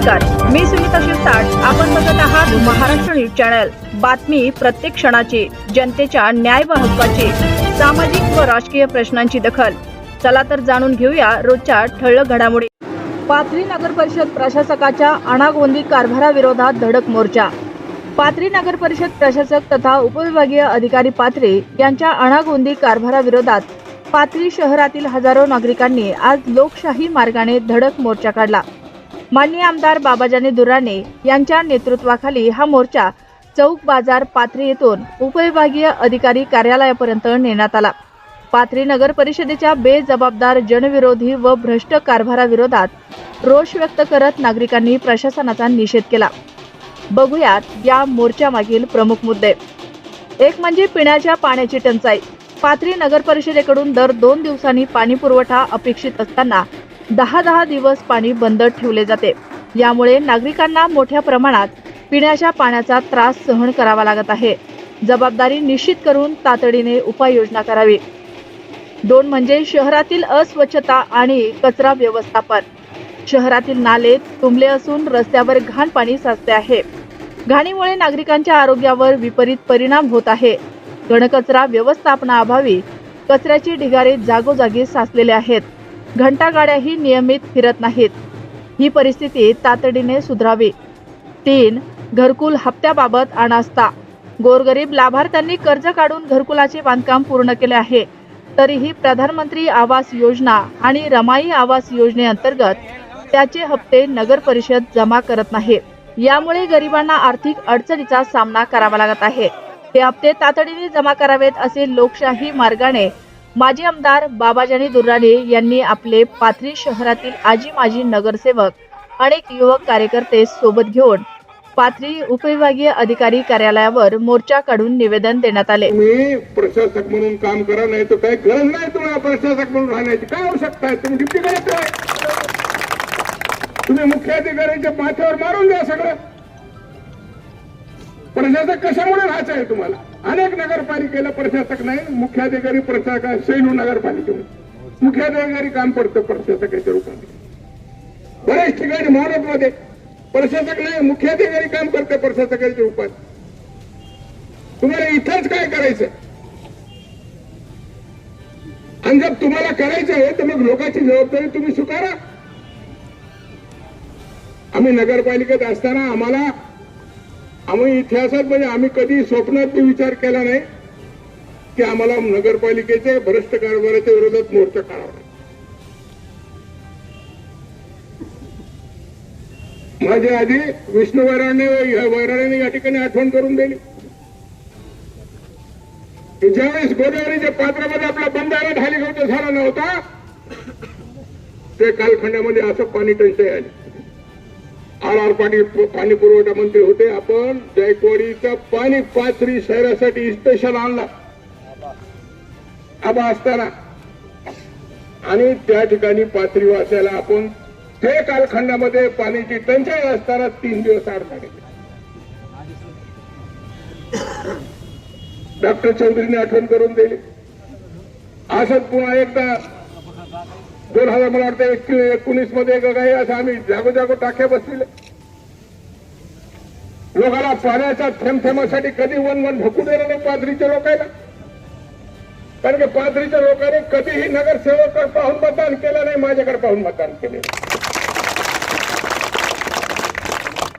नमस्कार. मी सुनीता शिरसाट. आपण बघत आहात महाराष्ट्र न्यूज चॅनल. बातमी प्रत्येक क्षणाची जनतेच्या न्याय व हक्काची सामाजिक व राजकीय प्रश्नांची दखल. चला तर जाणून घेऊया रोजच्या ठळक घडामोडी. पाथरी नगर परिषद प्रशासकाच्या अनागोंदी कारभाराविरोधात धडक मोर्चा. पाथरी नगर परिषद प्रशासक तथा उपविभागीय अधिकारी पाथरी यांच्या अनागोंदी कारभाराविरोधात पाथरी शहरातील हजारो नागरिकांनी आज लोकशाही मार्गाने धडक मोर्चा काढला. माननीय आमदार बाबाजानी दुर्राणे यांच्या नेतृत्वाखाली हा मोर्चा चौक बाजार पाथरी येथून उपविभागीय अधिकारी कार्यालयापर्यंत नेण्यात आला. पाथरी नगर परिषदेच्या बेजबाबदार जनविरोधी व भ्रष्ट कारभाराविरोधात रोष व्यक्त करत नागरिकांनी प्रशासनाचा निषेध केला. बघूयात या मोर्चामागील प्रमुख मुद्दे. एक म्हणजे पिण्याच्या पाण्याची टंचाई. पाथरी नगर परिषदेकडून दर दोन दिवसांनी पाणी पुरवठा अपेक्षित असताना दहा दहा दिवस पाणी बंद ठेवले जाते. यामुळे नागरिकांना मोठ्या प्रमाणात पिण्याच्या पाण्याचा त्रास सहन करावा लागत आहे. जबाबदारी निश्चित करून तातडीने उपाययोजना करावी. दोन म्हणजे शहरातील अस्वच्छता आणि कचरा व्यवस्थापन. शहरातील नाले तुंबले असून रस्त्यावर घाण पाणी साचते आहे. घाणीमुळे नागरिकांच्या आरोग्यावर विपरीत परिणाम होत आहे. घनकचरा व्यवस्थापनाअभावी कचऱ्याची ढिगारे जागोजागी साचलेले आहेत. घंटागाड्याही नियमित फिरत नाहीत. ही परिस्थिती तातडीने सुधारावी. तीन घरकुल हप्त्याबाबत अनास्था. गोरगरीब लाभार्थ्यांनी कर्ज काढून घरकुलाचे बांधकाम पूर्ण केले आहे. तरीही प्रधानमंत्री आवास योजना आणि रमाई आवास योजनेअंतर्गत त्याचे हप्ते नगर परिषद जमा करत नाही. यामुळे गरिबांना आर्थिक अडचणीचा सामना करावा लागत आहे. ते हप्ते तातडीने जमा करावेत असे लोकशाही मार्गाने माजी आमदार बाबाजानी दुर्राणे यांनी आपले पाथरी शहरातील आजी माजी नगरसेवक अनेक युवक कार्यकर्ते सोबत घेऊन पाथरी उपविभागीय अधिकारी कार्यालयावर मोर्चा काढून निवेदन देण्यात आले. मी प्रशासक म्हणून काम करा नाही तर काही गरज नाही तुम्हाला प्रशासक म्हणून राहण्याची. काय आवश्यकता आहे? तुम्ही डिप्टी कलेक्टर आहे. तुम्ही मुख्याधिकाऱ्यांच्या माथ्यावर मारून द्या सगळं. प्रशासक कशामुळे राहायचं आहे तुम्हाला? अनेक नगरपालिकेला प्रशासक नाही मुख्याधिकारी प्रशासक सैनू नगरपालिकेमध्ये मुख्याधिकारी काम पडतं प्रशासकाच्या रूपाने. बऱ्याच ठिकाणी महाराष्ट्रामध्ये प्रशासक नाही मुख्याधिकारी काम करते प्रशासकाच्या रूपात. तुम्हाला इथंच काय करायचं आणि जर तुम्हाला करायचं आहे तर मग लोकांची जबाबदारी तुम्ही स्वीकारा. आम्ही नगरपालिकेत असताना आम्हाला आम्ही इतिहासात म्हणजे आम्ही कधी स्वप्नात विचार केला नाही की आम्हाला नगरपालिकेच्या भ्रष्ट कारभाराच्या विरोधात मोर्चा काढावा माझ्या आधी विष्णू वैराणे वैराणे या ठिकाणी आठवण करून दिली. ज्यावेळेस गोदावरीच्या पात्रामध्ये आपला बंधारा ढालीगवत झाला नव्हता ते कालखंडामध्ये असं पाणी टंचाई आली. आर आर पाणी पाणी पुरवठा मंत्री होते. आपण जायकवाडीचं पाणी पाथरी शहरासाठी स्पेशल आणला. आबा असताना. आणि त्या ठिकाणी पाथरी वाचायला आपण ते कालखंडामध्ये पाण्याची टंचाई असताना तीन दिवस आड काढले डॉक्टर चौधरीने आठवण करून दिली. असंच पुन्हा एकदा दोन हजार मला वाटतं एकोणीसमध्ये काही असं आम्ही जागोजागो टाक्या बसविले लोकांना पाण्याच्या थेंबथेंबासाठी कधी वन वन भकू देणार नाही पादरीच्या लोकांना. कारण की पादरीच्या लोकांनी कधीही नगरसेवक पाहून मतदान केलं नाही माझ्याकडे पाहून मतदान केले